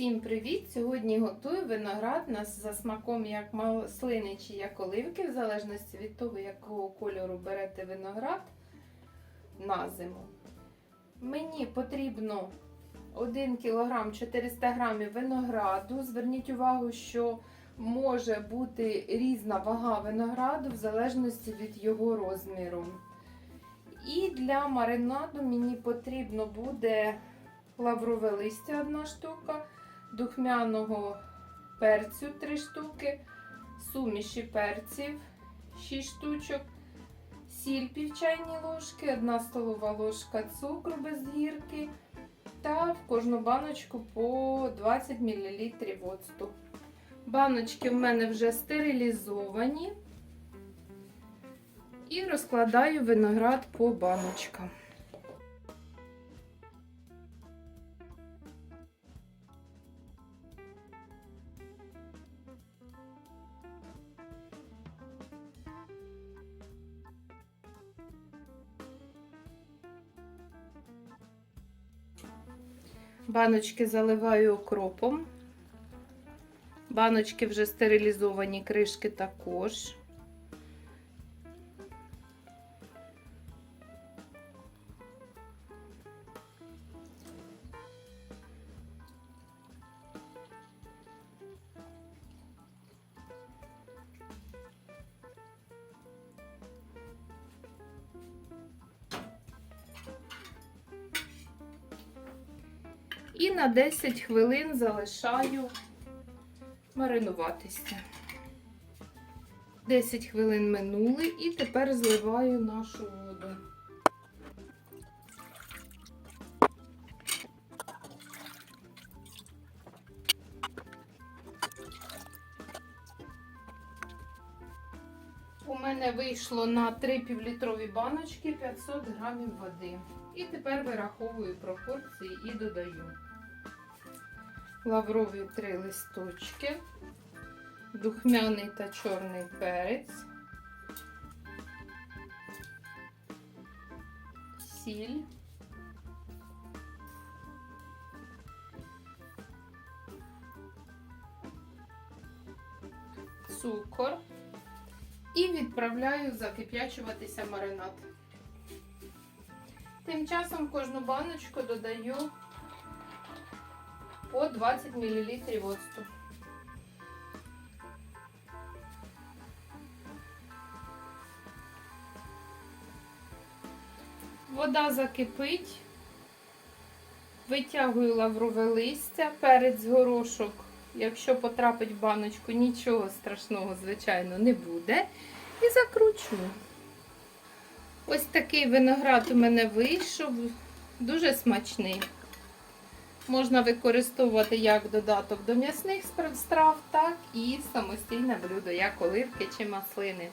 Всім привіт! Сьогодні готую виноград нас за смаком як маслини чи як оливки, в залежності від того, якого кольору берете виноград на зиму. Мені потрібно 1 кг 400 г винограду. Зверніть увагу, що може бути різна вага винограду в залежності від його розміру. І для маринаду мені потрібно буде лаврове листя одна штука, духмяного перцю 3 штуки, суміші перців 6 штучок, сіль пів чайні ложки, 1 столова ложка цукру без гірки та в кожну баночку по 20 мл оцту. Баночки в мене вже стерилізовані. І розкладаю виноград по баночкам. Баночки заливаю окропом. Баночки вже стерилізовані, кришки також. І на 10 хвилин залишаю маринуватися. 10 хвилин минули і тепер зливаю нашу воду. У мене вийшло на 3 півлітрові баночки 500 грамів води. І тепер вираховую пропорції і додаю лаврові три листочки, духмяний та чорний перець, сіль, цукор і відправляю закип'ячуватися маринад. Тим часом в кожну баночку додаю по 20 мл оцту. Вода закипить, витягую лаврове листя, перець горошок. Якщо потрапить в баночку, нічого страшного, звичайно, не буде. І закручу. Ось такий виноград у мене вийшов, дуже смачний. Можна використовувати як додаток до м'ясних страв, так і самостійне блюдо, як оливки чи маслини.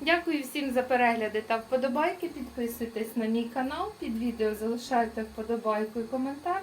Дякую всім за перегляди та вподобайки. Підписуйтесь на мій канал, під відео залишайте вподобайку і коментар,